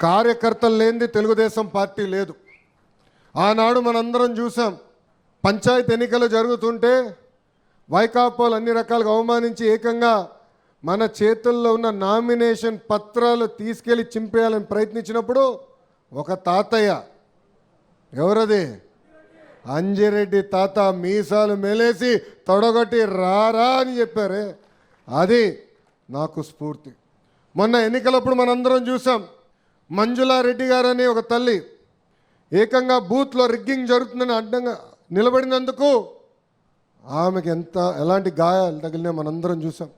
కార్యకర్తలు లేనిది తెలుగుదేశం పార్టీ లేదు. ఆనాడు మనందరం చూసాం పంచాయతీ ఎన్నికలు జరుగుతుంటే వైకాపాలు అన్ని రకాలుగా అవమానించి ఏకంగా మన చేతుల్లో ఉన్న నామినేషన్ పత్రాలు తీసుకెళ్ళి చింపేయాలని ప్రయత్నించినప్పుడు ఒక తాతయ్య ఎవరది? అంజిరెడ్డి తాత మీసాలు మెలేసి తొడగొట్టి రారా అని చెప్పారే. అది నాకు స్ఫూర్తి. మొన్న ఎన్నికలప్పుడు మనందరం చూసాం మంజులారెడ్డి గారు అనే ఒక తల్లి ఏకంగా బూత్లో రిగ్గింగ్ జరుగుతుందని అడ్డంగా నిలబడినందుకు ఆమెకి ఎంత ఎలాంటి గాయాలు తగిలినా మనందరం చూసాం.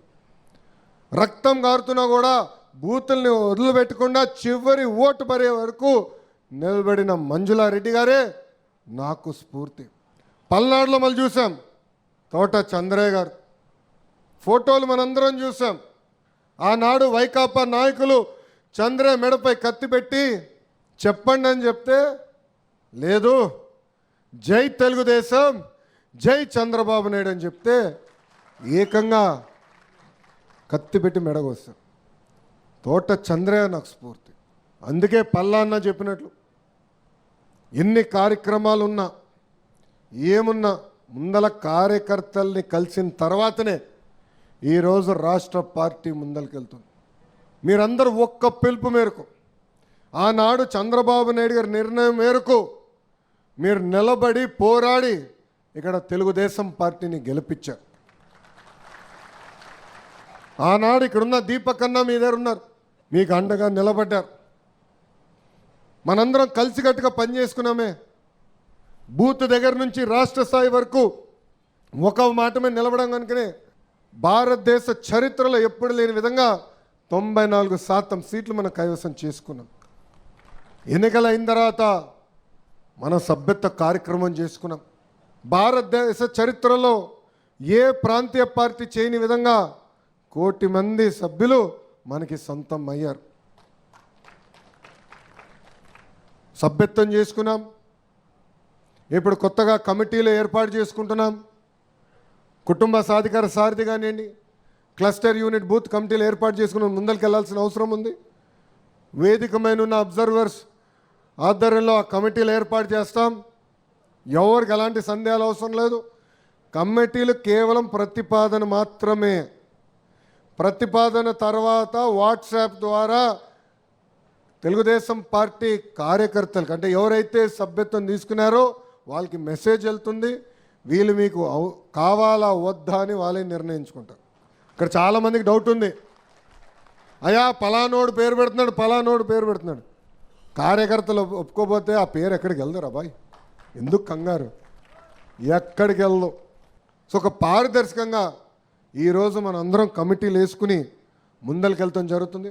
రక్తం గారుతున్నా కూడా బూతుల్ని వదిలిపెట్టకుండా చివరి ఓటు పడే వరకు నిలబడిన మంజులారెడ్డి గారే నాకు స్ఫూర్తి. పల్నాడులో మళ్ళీ చూసాం. తోట చంద్రయ్య గారు. ఫోటోలు మనందరం చూసాం. ఆనాడు వైకాపా నాయకులు చంద్ర మెడపై కత్తి పెట్టి చెప్పండి అని చెప్తే లేదు. జై తెలుగుదేశం జై చంద్రబాబు నాయుడు అని చెప్తే ఏకంగా కత్తి పెట్టి మెడగొస్తాం తోట చంద్రయ్య నాకు స్ఫూర్తి. అందుకే పల్లాన్న చెప్పినట్లు. ఎన్ని కార్యక్రమాలు ఉన్నా ఏమున్నా ముందల కార్యకర్తల్ని కలిసిన తర్వాతనే ఈరోజు రాష్ట్ర పార్టీ ముందలకెళ్తుంది. మీరందరూ ఒక్క పిలుపు మేరకు ఆనాడు చంద్రబాబు నాయుడు గారి నిర్ణయం మేరకు మీరు నిలబడి పోరాడి ఇక్కడ తెలుగుదేశం పార్టీని గెలిపించారు. ఆనాడు ఇక్కడున్న దీపకన్నా మీ దగ్గర ఉన్నారు. మీకు అండగా నిలబడ్డారు. మనందరం కలిసికట్టుగా పనిచేసుకున్నామే. బూత్ దగ్గర నుంచి రాష్ట్ర స్థాయి వరకు ఒక మాటమే నిలబడం కనుకనే భారతదేశ చరిత్రలో ఎప్పుడు లేని విధంగా తొంభై నాలుగు శాతం సీట్లు మనం కైవసం చేసుకున్నాం. ఎన్నికలు అయిన తర్వాత మనం సభ్యత్వ కార్యక్రమం చేసుకున్నాం. భారతదేశ చరిత్రలో ఏ ప్రాంతీయ పార్టీ చేయని విధంగా కోటి మంది సభ్యులు మనకి సొంతం అయ్యారు. సభ్యత్వం చేసుకున్నాం. ఇప్పుడు కొత్తగా కమిటీలు ఏర్పాటు చేసుకుంటున్నాం. కుటుంబ సాధికార సారథి కానివ్వండి క్లస్టర్ యూనిట్ బూత్ కమిటీలు ఏర్పాటు చేసుకుని ముందరికి వెళ్ళాల్సిన అవసరం ఉంది. వేదికమైన ఉన్న అబ్జర్వర్స్ ఆధ్వర్యంలో ఆ కమిటీలు ఏర్పాటు చేస్తాం. ఎవరికి ఎలాంటి సందేహాలు అవసరం లేదు. కమిటీలు కేవలం ప్రతిపాదన మాత్రమే. ప్రతిపాదన తర్వాత వాట్సాప్ ద్వారా తెలుగుదేశం పార్టీ కార్యకర్తలకు అంటే ఎవరైతే సభ్యత్వం తీసుకున్నారో వాళ్ళకి మెసేజ్ వెళ్తుంది. వీళ్ళు మీకు కావాలా వద్దా అని వాళ్ళే నిర్ణయించుకుంటారు. ఇక్కడ చాలామందికి డౌట్ ఉంది. అయా పలానోడు పేరు పెడుతున్నాడు పలానోడు పేరు పెడుతున్నాడు. కార్యకర్తలు ఒప్పుకోపోతే ఆ పేరు ఎక్కడికి వెళ్దారు అబ్బాయి ఎందుకు కంగారు? ఎక్కడికి వెళ్ళదు సో ఒక పారదర్శకంగా ఈరోజు మనందరం అందరం కమిటీలు వేసుకుని ముందరికి వెళ్తాం జరుగుతుంది.